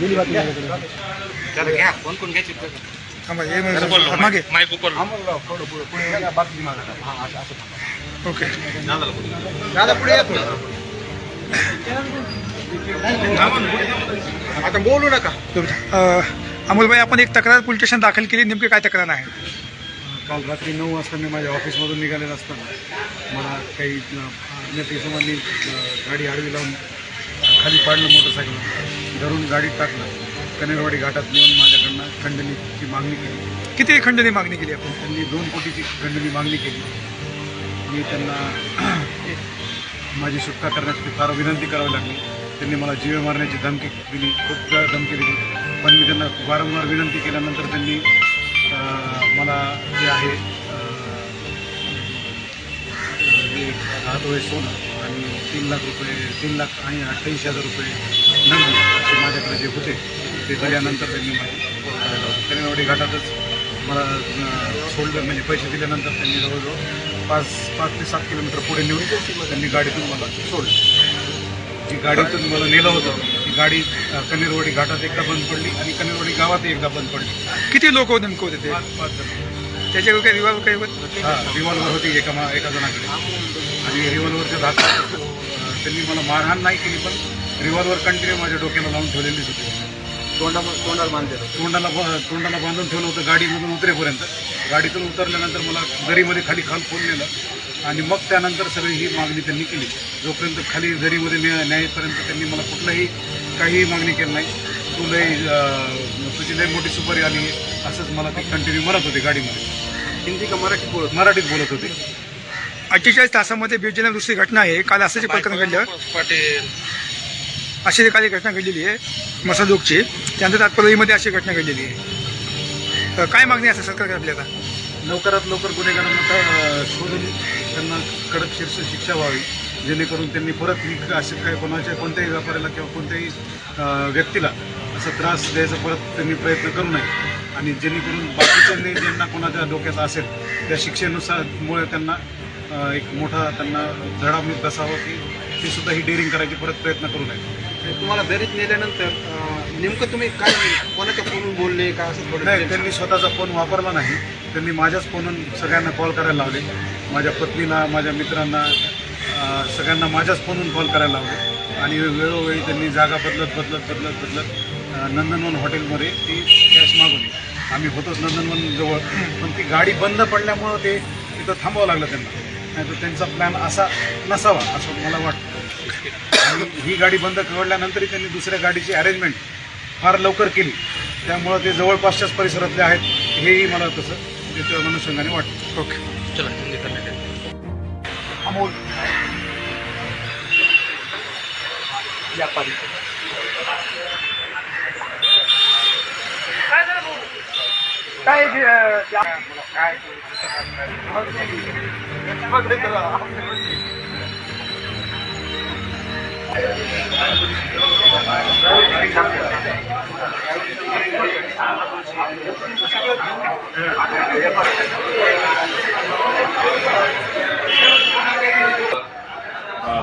गेली बातमी माझ्याकडे त्याला घ्या कोण कोण घ्यायची थांबा, हे म्हणजे- मागे माईक उपर ओके दादा पुढे येतो आता बोलू नका. अ, अमोलभाई आपण एक तक्रार पोलीस स्टेशन दाखल केली नेमकी काय तक्रार आहे? काल रात्री नऊ वाजता मी माझ्या ऑफिसमधून निघालेलं असताना मला काही अ, अज्ञात इसमांनी अ, गाडी आडवी लावून खाली पाडलं मोटरसायकल धरून गाडीत टाकलं कनेरवाडी घाटात नेऊन माझ्याकडनं खंडणीची मागणी केली. किती खंडणी मागणी केली आपण? त्यांनी दोन कोटीची खंडणी मागणी केली. मी त्यांना माझी सुटका करण्याची फार विनंती करावी लागली. त्यांनी मला जीवे मारण्याची धमकी दिली खूप वेळा धमकी दिली. पण मी त्यांना वारंवार विनंती केल्यानंतर त्यांनी मला जे आहे अं, जे हातोळे सोनं आणि तीन लाख रुपये तीन लाख आणि अठ्ठ्याऐंशी हजार रुपये नगदी असे माझ्याकडे जे होते ते दिल्यानंतर त्यांनी मला कनेवाडी घाटातच मला सोडलं म्हणजे पैसे दिल्यानंतर त्यांनी जवळजवळ पाच पाच ते सात किलोमीटर पुढे नेऊन त्यांनी गाडीतून मला सोडलं. जी गाडीतून मला नेलं होतं ती गाडी कनेरवाडी घाटात एकदा बंद पडली आणि कनेरवाडी गावात एकदा बंद पडली. किती लोक नेमकं होते ते? पाच पाच त्याच्यावर काही विवाह काही होत हा रिव्हॉल्वर होती एका मा एका जणाकडे आणि रिव्हॉल्वरच्या धाकात अं, त्यांनी मला मारहाण नाही केली पण रिव्हॉल्वर कंटिन्यू माझ्या डोक्याला लावून ठेवलेलीच होती. तोंडा तोंडाला मानते तोंडाला ब- तोंडाला बांधून ठेवलं होतं गाडीमधून उतरेपर्यंत. गाडीतून उतरल्यानंतर मला दरीमध्ये खाली खाल फोन नेलं आणि मग त्यानंतर सगळी ही मागणी त्यांनी केली. जोपर्यंत खाली दरीमध्ये न्या न्यायपर्यंत त्यांनी मला कुठलंही काहीही मागणी केली नाही. तू लय अं, तुझी लय मोठी सुपारी आली असंच मला ते कंटिन्यू म्हणत होते गाडीमध्ये. हिंदी का मराठी बोलत मराठीत बोलत होते. अठ्ठेचाळीस तासामध्ये बेजन दुसरी घटना आहे. काल असंच प्रकरण घडलं. पाटील. अशी काल एक घटना घडलेली आहे मसाजोगची त्यानंतर तात्पर्यमध्ये अशी घटना घडलेली आहे. अ, काय मागणी असं सरकारकडे आपल्याला? लवकरात लवकर गुन्हेगारांना शोधून त्यांना कडक शीर्ष शिक्षा व्हावी जेणेकरून त्यांनी परत ही असे काय कोणाच्या कोणत्याही व्यापाऱ्याला किंवा कोणत्याही व्यक्तीला असा त्रास द्यायचा परत त्यांनी प्रयत्न करू नये. आणि जेणेकरून बाकीच्यांनी ज्यांना कोणाच्या डोक्यात असेल त्या शिक्षेनुसार मुळे त्यांना एक मोठा त्यांना धडा मिळत की ते सुद्धा ही डेअरिंग करायची परत प्रयत्न करू नये. तुम्हाला दरीत नेल्यानंतर नेमकं तुम्ही काय कोणाच्या फोनून बोलले का असं थोडं नाही त्यांनी स्वतःचा फोन वापरला नाही. त्यांनी माझ्याच फोनून सगळ्यांना कॉल करायला लावले. माझ्या पत्नीला माझ्या मित्रांना अं, सगळ्यांना माझ्याच फोनून कॉल करायला लावले. आणि वेळोवेळी त्यांनी जागा बदलत बदलत बदलत बदलत अं, नंदनवन हॉटेलमध्ये ती कॅश मागवली. आम्ही होतोच नंदनवन जवळ. पण ती गाडी बंद पडल्यामुळं ते तिथं थांबावं लागलं त्यांना. नाही तर त्यांचा प्लॅन असा नसावा असं मला वाटतं. आणि ही गाडी बंद करवल्यानंतरही त्यांनी दुसऱ्या गाडीची अरेंजमेंट फार लवकर केली. त्यामुळं ते जवळपासच्याच परिसरातले आहेत. हेही मला तसं त्याच्या अनुषंगाने वाटतं. ओके. चला अमोल. व्यापारी काय काय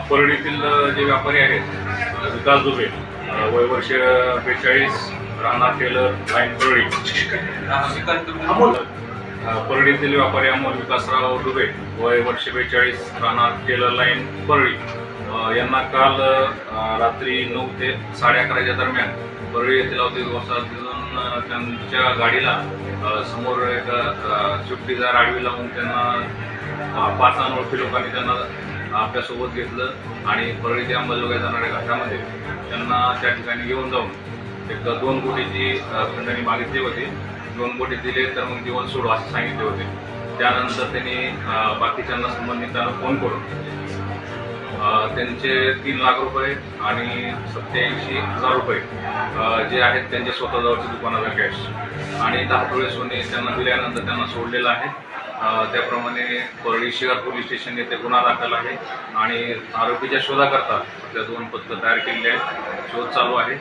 परळीतील जे व्यापारी आहेत विकास दुबे अ, वय वर्ष बेचाळीस राणा टेलर लाईन परळी. परळीतील व्यापारी अमोल विकासराव दुबे वय वर्ष बेचाळीस राणा टेलर लाईन परळी. यांना काल रात्री नऊ ते साडे अकराच्या दरम्यान परळी येथील औद्योगिक वसाहतीतून तिथून त्यांच्या गाडीला समोर एक अ, आडवी लावून त्यांना पाच अनोळखी लोकांनी त्यांना आपल्यासोबत घेतलं आणि परळी ते अंबाजोगाई जाणाऱ्या घाटामध्ये त्यांना त्या ठिकाणी घेऊन जाऊन एक दोन कोटीची अ, खंडणी मागितली होती. दोन कोटी दिले तर मग जीवन सोडू असं सांगितले होते. त्यानंतर त्यांनी बाकीच्यांना संबंधितांना फोन करून त्यांचे तीन लाख रुपये आणि सत्याऐंशी हजार रुपये जे आहेत त्यांच्या स्वतःजवळचे दुकानाला कॅश आणि दहा तोळे सोने त्यांना दिल्यानंतर त्यांना सोडलेलं आहे. त्याप्रमाणे परळी शहर पोलीस स्टेशन येथे गुन्हा दाखल आहे. आणि आरोपीच्या शोधाकरता त्या दोन पथकं तयार केलेली आहेत. शोध चालू आहे.